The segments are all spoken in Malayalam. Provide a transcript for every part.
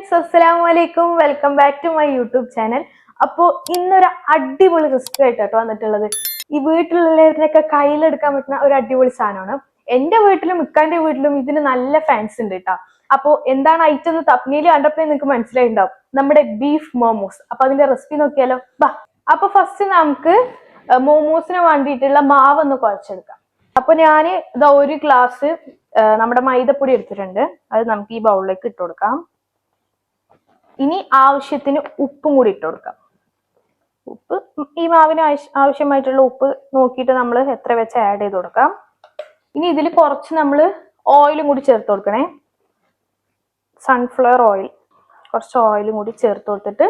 ഫ്രണ്ട്സ് അസ്സലാമു അലൈക്കും. Welcome back to my YouTube channel. അപ്പോൾ ഇന്നൊരു അടിപൊളി റെസിപ്പി ആയിട്ടോ വന്നിട്ടുള്ളത്. ഈ വീട്ടിലുള്ളവരിനൊക്കെ കയ്യിലെടുക്കാൻ പറ്റുന്ന ഒരു അടിപൊളി സാധനമാണ്. എന്റെ വീട്ടിലും മിക്കാന്റെ വീട്ടിലും ഇതിന് നല്ല ഫാൻസ് ഉണ്ട് കേട്ടോ അപ്പോൾ എന്താണ് ഐറ്റം എന്ന് തപ്നയിൽ കണ്ടപ്പോൾ നിങ്ങൾക്ക് മനസ്സിലായിണ്ടാവും നമ്മുടെ ബീഫ് മോമോസ് അപ്പൊ അതിന്റെ റെസിപ്പി നോക്കിയാലോ? ബാ. അപ്പൊ ഫസ്റ്റ് നമുക്ക് മോമോസിന് വേണ്ടിയിട്ടുള്ള മാവ് ഒന്ന് കുഴച്ചെടുക്കാം. അപ്പൊ ഞാൻ ഇതാ ഒരു ഗ്ലാസ് നമ്മുടെ മൈദപ്പൊടി എടുത്തിട്ടുണ്ട്. അത് നമുക്ക് ഈ ബൗളിലേക്ക് ഇട്ട് കൊടുക്കാം. ഇനി ആവശ്യത്തിന് ഉപ്പും കൂടി ഇട്ട് കൊടുക്കാം. ഉപ്പ് ഈ മാവിന് ആവശ്യമായിട്ടുള്ള ഉപ്പ് നോക്കിയിട്ട് നമ്മൾ എത്ര വെച്ച് ആഡ് ചെയ്ത് കൊടുക്കാം. ഇനി ഇതിൽ കുറച്ച് നമ്മൾ ഓയിലും കൂടി ചേർത്ത് കൊടുക്കണേ. സൺഫ്ലവർ ഓയിൽ കുറച്ച് ഓയിലും കൂടി ചേർത്ത് കൊടുത്തിട്ട്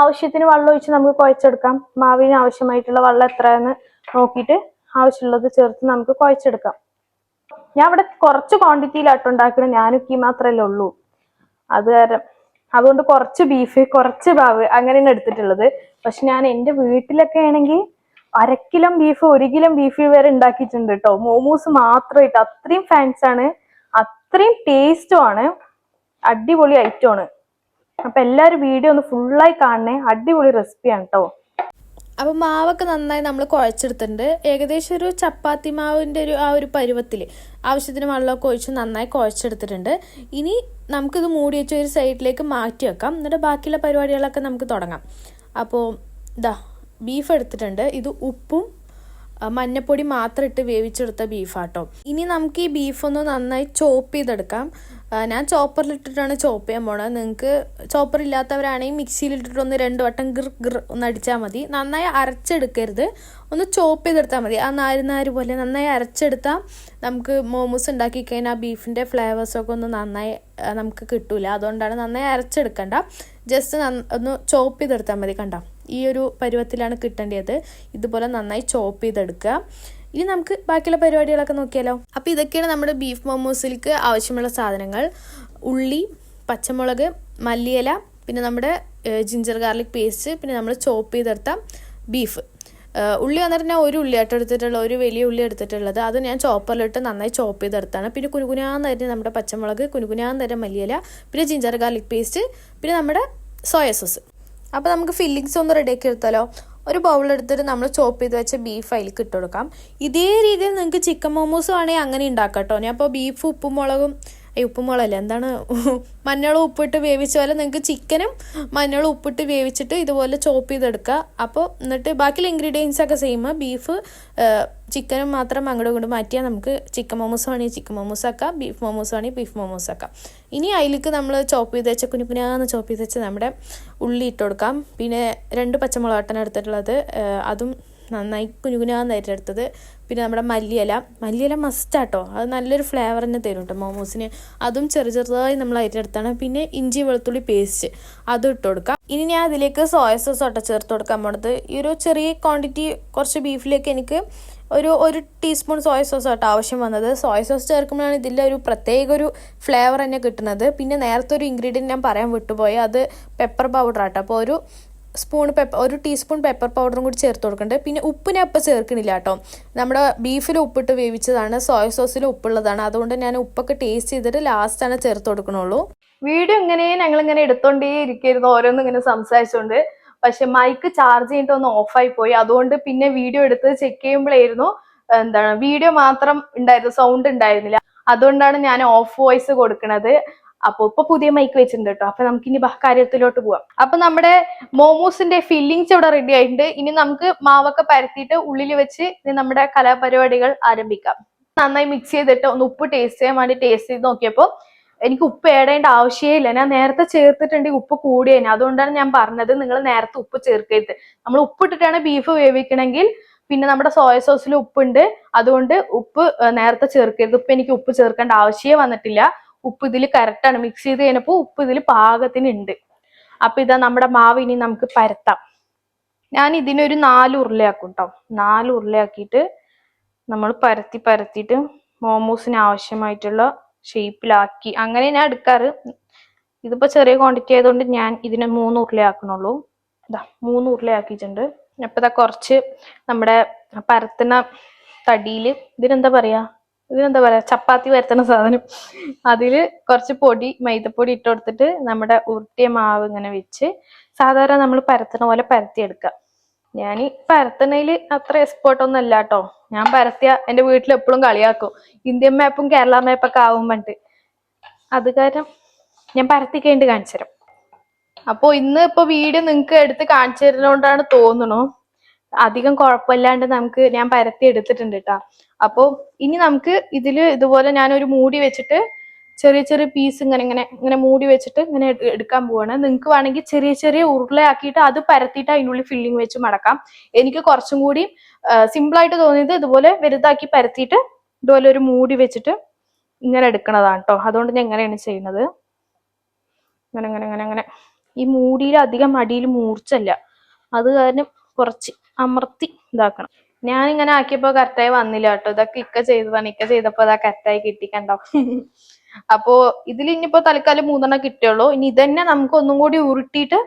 ആവശ്യത്തിന് വെള്ളം ഒഴിച്ച് നമുക്ക് കുഴച്ചെടുക്കാം. മാവിന് ആവശ്യമായിട്ടുള്ള വെള്ളം എത്രയെന്ന് നോക്കിയിട്ട് ആവശ്യമുള്ളത് ചേർത്ത് നമുക്ക് കുഴച്ചെടുക്കാം. ഞാൻ ഇവിടെ കുറച്ച് ക്വാണ്ടിറ്റിയിലാട്ടോ ഉണ്ടാക്കുന്നത് ഞാനും ഈ മാത്രമല്ലേ ഉള്ളൂ. അത് കാരണം അതുകൊണ്ട് കുറച്ച് ബീഫ് കുറച്ച് പാവ് അങ്ങനെയാണ് എടുത്തിട്ടുള്ളത്. പക്ഷെ ഞാൻ എന്റെ വീട്ടിലൊക്കെ ആണെങ്കിൽ അരക്കിലോ ബീഫ് ഒരു കിലോ ബീഫ് വരെ ഉണ്ടാക്കിയിട്ടുണ്ട് കേട്ടോ. മോമോസ് മാത്രമായിട്ട്. അത്രയും ഫാൻസ് ആണ്. അത്രയും ടേസ്റ്റും ആണ്. അടിപൊളി ഐറ്റം ആണ്. അപ്പൊ എല്ലാവരും വീഡിയോ ഒന്ന് ഫുള്ളായി കാണണേ. അടിപൊളി റെസിപ്പിയാണ് കേട്ടോ അപ്പോൾ മാവൊക്കെ നന്നായി നമ്മൾ കുഴച്ചെടുത്തിട്ടുണ്ട്. ഏകദേശം ഒരു ചപ്പാത്തി മാവിന്റെ ഒരു ആ ഒരു പരുവത്തിൽ ആവശ്യത്തിന് വെള്ളമൊക്കെ ഒഴിച്ച് നന്നായി കുഴച്ചെടുത്തിട്ടുണ്ട്. ഇനി നമുക്കിത് മൂടി വെച്ച് ഒരു സൈഡിലേക്ക് മാറ്റി വെക്കാം. എന്നിട്ട് ബാക്കിയുള്ള പരിപാടികളൊക്കെ നമുക്ക് തുടങ്ങാം. അപ്പോൾ ഇതാ ബീഫ് എടുത്തിട്ടുണ്ട്. ഇത് ഉപ്പും മഞ്ഞപ്പൊടി മാത്രം ഇട്ട് വേവിച്ചെടുത്ത ബീഫാട്ടോ. ഇനി നമുക്ക് ഈ ബീഫൊന്ന് നന്നായി ചോപ്പ് ചെയ്തെടുക്കാം. ഞാൻ ചോപ്പറിലിട്ടിട്ടാണ് ചോപ്പ് ചെയ്യാൻ പോണത്. നിങ്ങൾക്ക് മിക്സിയിൽ ഇട്ടിട്ട് ഒന്ന് രണ്ട് വട്ടം ഗിർ ഗിർ ഒന്ന് അടിച്ചാൽ മതി. നന്നായി അരച്ചെടുക്കരുത്. ഒന്ന് ചോപ്പ് ചെയ്തെടുത്താൽ മതി. ആ നാര് നാര് പോലെ നന്നായി അരച്ചെടുത്താൽ നമുക്ക് മോമോസ് ഉണ്ടാക്കി കഴിഞ്ഞാൽ ബീഫിന്റെ ഫ്ലേവേഴ്സൊക്കെ ഒന്ന് നന്നായി നമുക്ക് കിട്ടൂല. അതുകൊണ്ടാണ് നന്നായി അരച്ചെടുക്കണ്ട. ജസ്റ്റ് ഒന്ന് ചോപ്പ് ചെയ്തെടുത്താൽ മതി കണ്ട? ഈ ഒരു പരുവത്തിലാണ് കിട്ടേണ്ടത്. ഇതുപോലെ നന്നായി ചോപ്പ് ചെയ്തെടുക്കുക. ഇനി നമുക്ക് ബാക്കിയുള്ള പരിപാടികളൊക്കെ നോക്കിയാലോ? അപ്പോൾ ഇതൊക്കെയാണ് നമ്മുടെ ബീഫ് മോമോസിലേക്ക് ആവശ്യമുള്ള സാധനങ്ങൾ. ഉള്ളി പച്ചമുളക് മല്ലിയില പിന്നെ നമ്മുടെ ജിഞ്ചർ ഗാർലിക് പേസ്റ്റ് പിന്നെ നമ്മൾ ചോപ്പ് ചെയ്തെടുത്ത ബീഫ് ഉള്ളി എന്ന് പറഞ്ഞാൽ ഒരു ഉള്ളി ആയിട്ട് എടുത്തിട്ടുള്ള ഒരു വലിയ ഉള്ളി എടുത്തിട്ടുള്ളത്. അത് ഞാൻ ചോപ്പറിലിട്ട് നന്നായി ചോപ്പ് ചെയ്തെടുത്താണ്. പിന്നെ കുനുകുനാന്ന് തരുന്ന നമ്മുടെ പച്ചമുളക് കുനുകുനാന്ന് തരുന്ന മല്ലിയില പിന്നെ ജിഞ്ചർ ഗാർലിക് പേസ്റ്റ് പിന്നെ നമ്മുടെ സോയ സോസ് അപ്പോൾ നമുക്ക് ഫില്ലിങ്സ് ഒന്ന് റെഡിയാക്കി എടുത്താലോ? ഒരു ബൗൾ എടുത്തിട്ട് നമ്മൾ ചോപ്പ് ചെയ്ത് വെച്ച ബീഫ് അതിലേക്ക് ഇട്ട് കൊടുക്കാം. ഇതേ രീതിയിൽ നിങ്ങൾക്ക് ചിക്കൻ മോമോസ് വേണമെങ്കിൽ അങ്ങനെ ഉണ്ടാക്കാം കേട്ടോ ഞാൻ അപ്പോൾ ബീഫ് ഉപ്പും മുളകും ഏയ് ഉപ്പുമുളകല്ലേ? എന്താണ് മഞ്ഞളും ഉപ്പിട്ട് വേവിച്ച പോലെ നിങ്ങൾക്ക് ചിക്കനും മഞ്ഞളും ഉപ്പിട്ട് വേവിച്ചിട്ട് ഇതുപോലെ ചോപ്പ് ചെയ്തെടുക്കുക. അപ്പോൾ എന്നിട്ട് ബാക്കിയുള്ള ഇൻഗ്രീഡിയൻസ് ഒക്കെ സെയിം ബീഫ് ചിക്കനും മാത്രം അങ്ങോട്ടും ഇങ്ങോട്ട് മാറ്റിയാൽ നമുക്ക് ചിക്കൻ മോമോസ് വേണമെങ്കിൽ ചിക്കൻ മോമോസ് ആക്കാം. ബീഫ് മോമോസ് വേണമെങ്കിൽ ബീഫ് മോമോസ് ആക്കാം. ഇനി അതിലേക്ക് നമ്മൾ ചോപ്പ് ചെയ്ത് വെച്ച കുഞ്ഞാന്ന് ചോപ്പ് ചെയ്ത് വെച്ച് നമ്മുടെ ഉള്ളി ഇട്ട് കൊടുക്കാം. പിന്നെ രണ്ട് പച്ചമുളക് എടുത്തിട്ടുള്ളത് അതും നന്നായി കുനുകുനാന്നായിട്ട് എടുത്തത്. പിന്നെ നമ്മുടെ മല്ലിയില. മല്ലിയില മസ്റ്റാട്ടോ. അത് നല്ലൊരു ഫ്ലേവർ തന്നെ തരും കേട്ടോ മോമോസിന്. അതും ചെറു ചെറുതായി നമ്മൾ അരിഞ്ഞെടുത്താണ് പിന്നെ ഇഞ്ചി വെളുത്തുള്ളി പേസ്റ്റ് അതും ഇട്ട് കൊടുക്കാം. ഇനി ഞാൻ അതിലേക്ക് സോയ സോസ് ഒട്ട ചേർത്ത് കൊടുക്കാൻ പോണത്. ഈ ഒരു ചെറിയ ക്വാണ്ടിറ്റി കുറച്ച് ബീഫിലേക്ക് എനിക്ക് ഒരു ഒരു ടീസ്പൂൺ സോയ സോസ് ആട്ടോ ആവശ്യം വന്നത്. സോയ സോസ് ചേർക്കുമ്പോഴാണ് ഇതിന്റെ ഒരു പ്രത്യേക ഒരു ഫ്ലേവർ തന്നെ കിട്ടുന്നത്. പിന്നെ നേരത്തെ ഒരു ഇൻഗ്രീഡിയന്റ് ഞാൻ പറയാൻ വിട്ടുപോയി. അത് പെപ്പർ പൗഡർ ആട്ടോ. അപ്പോൾ ഒരു സ്പൂൺ പെപ്പർ ഒരു ടീസ്പൂൺ പെപ്പർ പൗഡറും കൂടി ചേർത്ത് കൊടുക്കേണ്ടത് പിന്നെ ഉപ്പ് ഇപ്പോൾ ചേർക്കണില്ല കേട്ടോ. നമ്മുടെ ബീഫിൽ ഉപ്പിട്ട് വേവിച്ചതാണ്. സോയ സോസിൽ ഉപ്പുള്ളതാണ്. അതുകൊണ്ട് ഞാൻ ഉപ്പൊക്കെ ടേസ്റ്റ് ചെയ്തിട്ട് ലാസ്റ്റാണ് ചേർത്ത് കൊടുക്കണുള്ളൂ. വീഡിയോ ഇങ്ങനെ ഞങ്ങൾ ഇങ്ങനെ എടുത്തോണ്ടേ ഇരിക്കരുത്. ഓരോന്നും ഇങ്ങനെ സംസാരിച്ചുകൊണ്ട് പക്ഷെ മൈക്ക് ചാർജ് ചെയ്തിട്ട് ഒന്ന് ഓഫായി പോയി. അതുകൊണ്ട് പിന്നെ വീഡിയോ എടുത്ത് ചെക്ക് ചെയ്യുമ്പോഴായിരുന്നു എന്താണ് വീഡിയോ മാത്രം ഉണ്ടായിരുന്നു സൗണ്ട് ഉണ്ടായിരുന്നില്ല. അതുകൊണ്ടാണ് ഞാൻ ഓഫ് വോയിസ് കൊടുക്കുന്നത് അപ്പൊ ഇപ്പൊ പുതിയ മൈക്ക് വെച്ചിട്ടുണ്ട് കേട്ടോ അപ്പൊ നമുക്ക് ഇനി കാര്യത്തിലോട്ട് പോവാം. അപ്പൊ നമ്മുടെ മോമോസിന്റെ ഫില്ലിങ്സ് ഇവിടെ റെഡി ആയിട്ടുണ്ട്. ഇനി നമുക്ക് മാവൊക്കെ പരത്തിയിട്ട് ഉള്ളിൽ വെച്ച് ഇനി നമ്മുടെ കലാപരിപാടികൾ ആരംഭിക്കാം. നന്നായി മിക്സ് ചെയ്തിട്ട് ഒന്ന് ഉപ്പ് ടേസ്റ്റ് ചെയ്യാൻ വേണ്ടി ടേസ്റ്റ് ചെയ്ത് നോക്കിയപ്പോൾ എനിക്ക് ഉപ്പ് ഏടേണ്ട ആവശ്യമില്ല ഞാൻ നേരത്തെ ചേർത്തിട്ടുണ്ട് ഉപ്പ് കൂടിയേനെ അതുകൊണ്ടാണ് ഞാൻ പറഞ്ഞത് നിങ്ങൾ നേരത്തെ ഉപ്പ് ചേർക്കരുത്. നമ്മൾ ഉപ്പിട്ടിട്ടാണ് ബീഫ് വേവിക്കണമെങ്കിൽ പിന്നെ നമ്മുടെ സോയ സോസിൽ ഉപ്പുണ്ട്. അതുകൊണ്ട് ഉപ്പ് നേരത്തെ ചേർക്കരുത്. ഇപ്പൊ എനിക്ക് ഉപ്പ് ചേർക്കേണ്ട ആവശ്യമേ വന്നിട്ടില്ല. ഉപ്പ് ഇതിൽ കറക്റ്റാണ് മിക്സ് ചെയ്ത് കഴിഞ്ഞപ്പോൾ ഉപ്പ് ഇതിൽ പാകത്തിന് ഉണ്ട് അപ്പൊ ഇതാ നമ്മുടെ മാവ് ഇനി നമുക്ക് പരത്താം. ഞാൻ ഇതിനൊരു നാല് ഉരുളയാക്കും കേട്ടോ നാല് ഉരുളയാക്കിയിട്ട് നമ്മൾ പരത്തി പരത്തിയിട്ട് മോമോസിന് ആവശ്യമായിട്ടുള്ള ഷേപ്പിലാക്കി അങ്ങനെ ഞാൻ എടുക്കാറ്. ഇതിപ്പോ ചെറിയ ക്വാണ്ടിറ്റി ആയതുകൊണ്ട് ഞാൻ ഇതിനെ മൂന്ന് ഉരുളയാക്കണുള്ളൂ. ഇതാ മൂന്ന് ഉരുളയാക്കിയിട്ടുണ്ട്. അപ്പൊ ഇതാ കുറച്ച് നമ്മുടെ പരത്തുന്ന തടിയിൽ ഇതിനെന്താ പറയാ? ഇതിനെന്താ പറയാ ചപ്പാത്തി വരുത്തുന്ന സാധനം. അതിൽ കുറച്ച് പൊടി മൈദപ്പൊടി ഇട്ട് കൊടുത്തിട്ട് നമ്മുടെ ഉരുട്ടിയ മാവ് ഇങ്ങനെ വെച്ച് സാധാരണ നമ്മൾ പരത്തണ പോലെ പരത്തിയെടുക്കുക ഞാൻ പരത്തണയിൽ അത്ര എക്സ്പേർട്ട് ഒന്നും അല്ല കേട്ടോ ഞാൻ പരത്തിയ എന്റെ വീട്ടിൽ എപ്പോഴും കളിയാക്കും. ഇന്ത്യൻ മാപ്പും കേരള മാപ്പൊക്കെ ആവും പണ്ട്. അത് കാരണം ഞാൻ പരത്തി കഴിഞ്ഞിട്ട് കാണിച്ചു തരാം. അപ്പോ ഇന്ന് ഇപ്പൊ വീഡിയോ നിങ്ങൾക്ക് എടുത്ത് കാണിച്ചു തരുന്നോണ്ടാണ് തോന്നുന്നു അധികം കുഴപ്പമില്ലാണ്ട് നമുക്ക് ഞാൻ പരത്തി എടുത്തിട്ടുണ്ട് കേട്ടോ അപ്പോ ഇനി നമുക്ക് ഇതിൽ ഇതുപോലെ ഞാനൊരു മൂടി വെച്ചിട്ട് ചെറിയ ചെറിയ പീസ് ഇങ്ങനെ ഇങ്ങനെ ഇങ്ങനെ മൂടി വെച്ചിട്ട് ഇങ്ങനെ എടുക്കാൻ പോവാണ്. നിങ്ങൾക്ക് വേണമെങ്കിൽ ചെറിയ ചെറിയ ഉരുളയാക്കിയിട്ട് അത് പരത്തിയിട്ട് അതിനുള്ളിൽ ഫില്ലിങ് വെച്ച് മടക്കാം. എനിക്ക് കുറച്ചും കൂടി സിമ്പിളായിട്ട് തോന്നിയത് ഇതുപോലെ വലുതാക്കി പരത്തിയിട്ട് ഇതുപോലെ ഒരു മൂടി വെച്ചിട്ട് ഇങ്ങനെ എടുക്കണതാണ് കേട്ടോ അതുകൊണ്ട് ഞാൻ എങ്ങനെയാണ് ചെയ്യുന്നത്. അങ്ങനെ അങ്ങനെ അങ്ങനെ അങ്ങനെ ഈ മൂടിയിൽ അധികം അടിയിൽ മൂർച്ചല്ല അത് കാരണം കുറച്ച് അമർത്തി ഇതാക്കണം. ഞാൻ ഇങ്ങനെ ആക്കിയപ്പോ കറക്റ്റായി വന്നില്ല കേട്ടോ. ഇതൊക്കെ ഇക്ക ചെയ്തതാണ് ഇക്ക ചെയ്തപ്പോ അതാ കറക്റ്റായി കിട്ടി കണ്ടോ? അപ്പോ ഇതിൽ ഇനിയിപ്പോ തൽക്കാലം മൂന്നെണ്ണം കിട്ടിയുള്ളൂ. ഇനി ഇതന്നെ നമുക്ക് ഒന്നും കൂടി ഉരുട്ടിയിട്ട്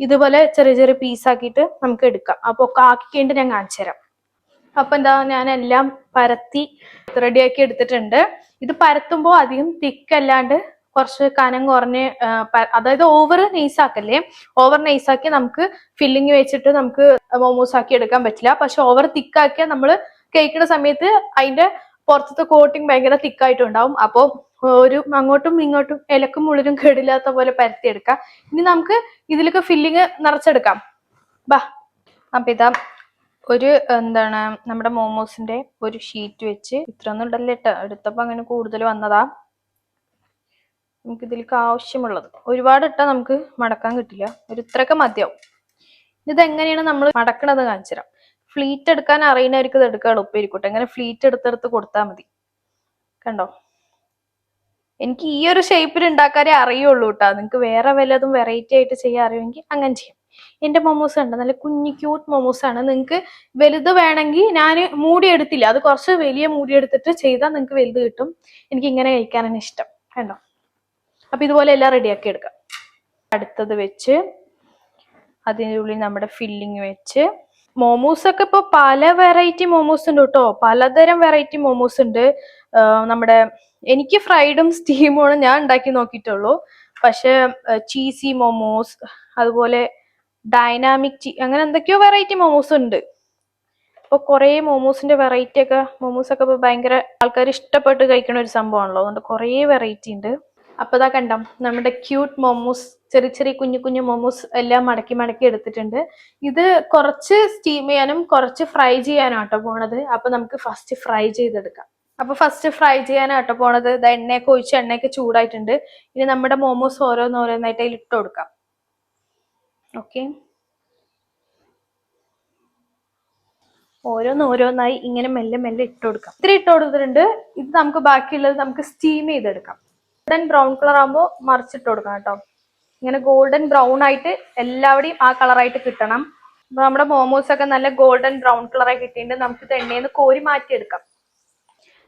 ഇതുപോലെ ചെറിയ ചെറിയ പീസ് ആക്കിയിട്ട് നമുക്ക് എടുക്കാം. അപ്പൊ ഒക്കെ ആക്കിക്കേണ്ടി ഞാൻ കാണിച്ചു തരാം. അപ്പൊ എന്താ ഞാൻ എല്ലാം പരത്തി റെഡിയാക്കി എടുത്തിട്ടുണ്ട്. ഇത് പരത്തുമ്പോൾ അധികം തിക്കല്ലാണ്ട് കുറച്ച് കനം കുറഞ്ഞ് അതായത് ഓവർ നെയ്സാക്കല്ലേ ഓവർ നെയ്സാക്കി നമുക്ക് ഫില്ലിങ് വെച്ചിട്ട് നമുക്ക് മോമോസ് ആക്കി എടുക്കാൻ പറ്റില്ല. പക്ഷെ ഓവർ തിക്കാക്കിയാൽ നമ്മൾ കഴിക്കുന്ന സമയത്ത് അതിന്റെ പുറത്തത്തെ കോട്ടിങ് ഭയങ്കര തിക്കായിട്ടുണ്ടാവും അപ്പോൾ ഒരു അങ്ങോട്ടും ഇങ്ങോട്ടും ഇലക്കും ഉള്ളിലും കേടില്ലാത്ത പോലെ പരത്തിയെടുക്കാം ഇനി നമുക്ക് ഇതിലൊക്കെ ഫില്ലിങ് നിറച്ചെടുക്കാം. ബാ അപ്പൊ ഇതാ ഒരു എന്താണ് നമ്മുടെ മോമോസിന്റെ ഒരു ഷീറ്റ് വെച്ച് ഇത്ര ഒന്നും ഉണ്ടല്ലേട്ടോ ട്ടോ. എടുത്തപ്പോ അങ്ങനെ കൂടുതൽ വന്നതാ. നമുക്ക് ഇതിലേക്ക് ആവശ്യമുള്ളത്. ഒരുപാട് ഇട്ടാൽ നമുക്ക് മടക്കാൻ കിട്ടില്ല. ഒരു ഇത്രയൊക്കെ മതിയാവും. ഇതെങ്ങനെയാണ് നമ്മൾ മടക്കണത് കാണിച്ചു തരാം. ഫ്ലീറ്റ് എടുക്കാൻ അറിയുന്നവർക്ക് ഇത് എടുക്കാൻ എളുപ്പമായിരിക്കട്ടെ. എങ്ങനെ ഫ്ലീറ്റ് എടുത്തെടുത്ത് കൊടുത്താൽ മതി. കണ്ടോ? എനിക്ക് ഈ ഒരു ഷേപ്പിൽ ഉണ്ടാക്കാനേ അറിയുള്ളൂ കേട്ടോ. നിങ്ങൾക്ക് വേറെ വല്ലതും വെറൈറ്റി ആയിട്ട് ചെയ്യാൻ അറിയുമെങ്കിൽ അങ്ങനെ ചെയ്യാം. എന്റെ മൊമോസ് ഉണ്ട് നല്ല കുഞ്ഞു ക്യൂട്ട് മൊമോസ് ആണ്. നിങ്ങൾക്ക് വലുത് വേണമെങ്കിൽ ഞാൻ മൂടി എടുത്തില്ല. അത് കുറച്ച് വലിയ മൂടി എടുത്തിട്ട് ചെയ്താൽ നിങ്ങൾക്ക് വലുത് കിട്ടും. എനിക്ക് ഇങ്ങനെ കഴിക്കാനാണ് ഇഷ്ടം. കണ്ടോ? അപ്പൊ ഇതുപോലെ എല്ലാം റെഡിയാക്കി എടുക്കാം. അടുത്തത് വെച്ച് അതിന്റെ ഉള്ളിൽ നമ്മുടെ ഫില്ലിങ് വെച്ച് മോമോസ് ഒക്കെ ഇപ്പൊ പല വെറൈറ്റി മോമോസ് ഉണ്ട് കേട്ടോ. പലതരം വെറൈറ്റി മോമോസ് ഉണ്ട്. നമ്മുടെ എനിക്ക് ഫ്രൈഡും സ്റ്റീമുമാണ് ഞാൻ ഉണ്ടാക്കി നോക്കിയിട്ടുള്ളൂ. പക്ഷെ ചീസി മോമോസ് അതുപോലെ ഡൈനാമിക് ചീ അങ്ങനെ എന്തൊക്കെയോ വെറൈറ്റി മോമോസ് ഉണ്ട്. ഇപ്പൊ കുറേ മോമോസിന്റെ വെറൈറ്റി ഒക്കെ മോമോസ് ഒക്കെ ഇപ്പൊ ഭയങ്കര ആൾക്കാർ ഇഷ്ടപ്പെട്ട് കഴിക്കുന്ന ഒരു സംഭവമാണല്ലോ. അതുകൊണ്ട് കുറേ വെറൈറ്റി ഉണ്ട്. അപ്പൊ ഇതാ കണ്ടോ നമ്മുടെ ക്യൂട്ട് മോമോസ് ചെറിയ ചെറിയ കുഞ്ഞു കുഞ്ഞു മോമോസ് എല്ലാം മടക്കി മടക്കി എടുത്തിട്ടുണ്ട്. ഇത് കുറച്ച് സ്റ്റീം ചെയ്യാനും കുറച്ച് ഫ്രൈ ചെയ്യാനും ആട്ടോ പോണത്. അപ്പൊ നമുക്ക് ഫസ്റ്റ് ഫ്രൈ ചെയ്തെടുക്കാം. അപ്പൊ ഫസ്റ്റ് ഫ്രൈ ചെയ്യാനാട്ടോ പോണത്. ഇത് എണ്ണയൊക്കെ ഒഴിച്ച് എണ്ണയൊക്കെ ചൂടായിട്ടുണ്ട്. ഇനി നമ്മുടെ മോമോസ് ഓരോന്നോരോന്നായിട്ട് അതിൽ ഇട്ട് കൊടുക്കാം. ഓക്കെ ഓരോന്ന് ഓരോന്നായി ഇങ്ങനെ മെല്ലെ മെല്ലെ ഇട്ട് കൊടുക്കാം. ഇത്ര ഇട്ട് കൊടുത്തിട്ടുണ്ട്. ഇത് നമുക്ക് ബാക്കിയുള്ളത് നമുക്ക് സ്റ്റീം ചെയ്തെടുക്കാം. ഗോൾഡൻ ബ്രൗൺ കളർ ആകുമ്പോൾ മറിച്ചിട്ട് കൊടുക്കണം കേട്ടോ. ഇങ്ങനെ ഗോൾഡൻ ബ്രൗൺ ആയിട്ട് എല്ലാവരുടെയും ആ കളറായിട്ട് കിട്ടണം. അപ്പൊ നമ്മുടെ മോമോസ് ഒക്കെ നല്ല ഗോൾഡൻ ബ്രൗൺ കളറായി കിട്ടിയിട്ടുണ്ട്. നമുക്ക് ഇത് നിന്ന് കോരി മാറ്റിയെടുക്കാം.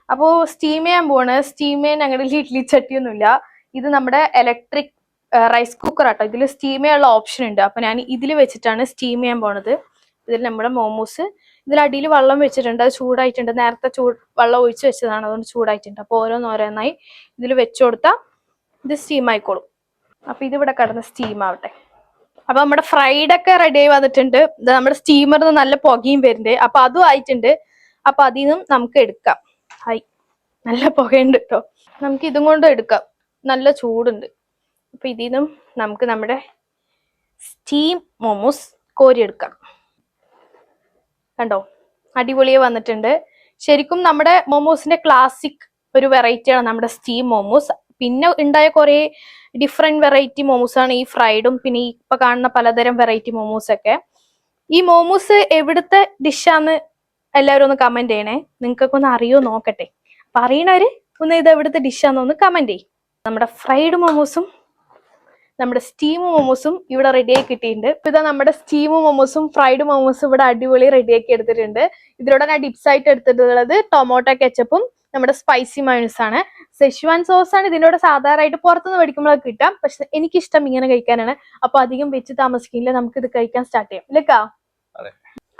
അപ്പോൾ സ്റ്റീം ചെയ്യാൻ പോവാണ്. സ്റ്റീം ചെയ്യാൻ ഞങ്ങളുടെ ഇഡ്ലി ചട്ടിയൊന്നുമില്ല. ഇത് നമ്മുടെ ഇലക്ട്രിക് റൈസ് കുക്കർ ആട്ടോ. ഇതിൽ സ്റ്റീം ചെയ്യാനുള്ള ഓപ്ഷൻ ഉണ്ട്. അപ്പൊ ഞാൻ ഇതിൽ വെച്ചിട്ടാണ് സ്റ്റീം ചെയ്യാൻ പോണത്. ഇതിൽ നമ്മുടെ മോമോസ് ഇതിൽ അടിയിൽ വെള്ളം വെച്ചിട്ടുണ്ട്. അത് ചൂടായിട്ടുണ്ട്. നേരത്തെ ചൂട് വെള്ളം ഒഴിച്ച് വെച്ചതാണ്. അതുകൊണ്ട് ചൂടായിട്ടുണ്ട്. അപ്പോൾ ഓരോന്നോരോന്നായി ഇതിൽ വെച്ചു കൊടുത്താൽ ഇത് സ്റ്റീം ആയിക്കോളും. അപ്പോൾ ഇതിവിടെ കിടന്ന് സ്റ്റീം ആവട്ടെ. അപ്പൊ നമ്മുടെ ഫ്രൈഡ് ഒക്കെ റെഡി ആയി വന്നിട്ടുണ്ട്. നമ്മുടെ നമ്മുടെ സ്റ്റീമറിന് നല്ല പുകയും വരുന്നുണ്ട്. അപ്പൊ അതും ആയിട്ടുണ്ട്. അപ്പൊ അതിൽ നിന്നും നമുക്ക് എടുക്കാം. ഹായ്. നല്ല പുകയുണ്ട് കേട്ടോ നമുക്ക് ഇതും കൊണ്ട് എടുക്കാം. നല്ല ചൂടുണ്ട്. അപ്പൊ ഇതിൽ നിന്നും നമുക്ക് നമ്മുടെ സ്റ്റീം മോമോസ് കോരിയെടുക്കാം കണ്ടോ? അടിപൊളിയെ വന്നിട്ടുണ്ട്. ശരിക്കും നമ്മുടെ മോമോസിന്റെ ക്ലാസിക് ഒരു വെറൈറ്റിയാണ് നമ്മുടെ സ്റ്റീം മോമോസ് പിന്നെ ഉണ്ടായ കുറെ ഡിഫറെന്റ് വെറൈറ്റി മോമോസ് ആണ് ഈ ഫ്രൈഡും പിന്നെ ഈ ഇപ്പൊ കാണുന്ന പലതരം വെറൈറ്റി മോമോസ് ഒക്കെ. ഈ മോമോസ് എവിടുത്തെ ഡിഷാന്ന് എല്ലാവരും ഒന്ന് കമന്റ് ചെയ്യണേ. നിങ്ങൾക്കൊക്കെ ഒന്ന് അറിയോ നോക്കട്ടെ. അപ്പൊ അറിയണവര് ഒന്ന് ഇത് എവിടുത്തെ ഡിഷാന്ന് ഒന്ന് കമന്റ് ചെയ്യും. നമ്മുടെ ഫ്രൈഡ് മോമോസും നമ്മുടെ സ്റ്റീം മോമോസും ഇവിടെ റെഡിയായി കിട്ടിയിട്ടുണ്ട്. ഇപ്പൊ ഇതാ നമ്മുടെ സ്റ്റീം മോമോസും ഫ്രൈഡ് മോമോസും ഇവിടെ അടിപൊളി റെഡിയാക്കി എടുത്തിട്ടുണ്ട്. ഇതിലൂടെ ഞാൻ ഡിപ്സ് ആയിട്ട് എടുത്തിട്ടുള്ളത് ടൊമാറ്റോ കെച്ചപ്പും നമ്മുടെ സ്പൈസി മയോണീസ് ആണ്. സെഷ്വാൻ സോസ് ആണ് ഇതിലൂടെ സാധാരണയായിട്ട് പുറത്തുനിന്ന് മേടിക്കുമ്പോഴൊക്കെ കിട്ടാം. പക്ഷെ എനിക്കിഷ്ടം ഇങ്ങനെ കഴിക്കാനാണ്. അപ്പൊ അധികം വെച്ച് താമസിക്കില്ല. നമുക്ക് ഇത് കഴിക്കാൻ സ്റ്റാർട്ട് ചെയ്യാം. ഇല്ലക്കാ.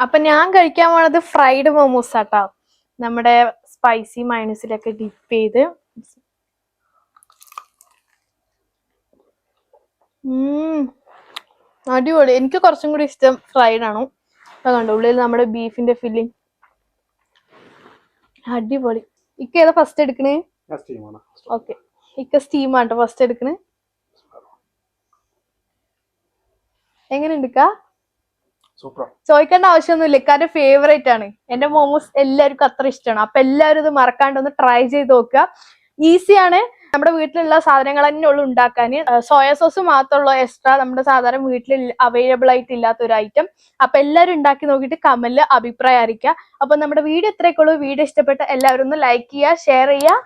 അപ്പൊ ഞാൻ കഴിക്കാൻ പോണത് ഫ്രൈഡ് മോമോസ് ആട്ടാ. നമ്മുടെ സ്പൈസി മൈനസിലൊക്കെ ഡിപ്പ് ചെയ്ത് അടിപൊളി. എനിക്ക് കുറച്ചും കൂടി ഇഷ്ടം ഫ്രൈഡ് ആണ്. അപ്പൊ കണ്ടോ ഉള്ളിൽ നമ്മുടെ ബീഫിന്റെ ഫില്ലിംഗ് അടിപൊളി. ഇക്ക ഏതാ ഫസ്റ്റ് എടുക്കണേ? ഓക്കെ ഇക്ക സ്റ്റീം ആട്ടോ ഫസ്റ്റ് എടുക്കണേ. എങ്ങനെയുണ്ട് ഇക്ക? ചോദിക്കേണ്ട ആവശ്യമൊന്നുമില്ല. ഇക്കാരുടെ ഫേവറേറ്റ് ആണ്. എന്റെ മോമോസ് എല്ലാവർക്കും അത്ര ഇഷ്ടമാണ്. അപ്പൊ എല്ലാവരും ഇത് മറക്കാണ്ട് ഒന്ന് ട്രൈ ചെയ്ത് നോക്കുക. ഈസിയാണ് നമ്മുടെ വീട്ടിലുള്ള സാധനങ്ങൾ തന്നെ ഉള്ളു ഉണ്ടാക്കാൻ. സോയ സോസ് മാത്രമുള്ള എക്സ്ട്രാ നമ്മുടെ സാധാരണ വീട്ടിൽ അവൈലബിൾ ആയിട്ട് ഇല്ലാത്ത ഒരു ഐറ്റം അപ്പൊ എല്ലാവരും ഉണ്ടാക്കി നോക്കിയിട്ട് കമലിൽ അഭിപ്രായം അറിയിക്കുക അപ്പൊ നമ്മുടെ വീഡിയോ ഇത്രയൊക്കെ വീഡിയോ ഇഷ്ടപ്പെട്ട എല്ലാവരും ഒന്ന് ലൈക്ക് ചെയ്യുക ഷെയർ ചെയ്യുക.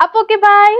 അപ്പൊ ഓക്കെ ബൈ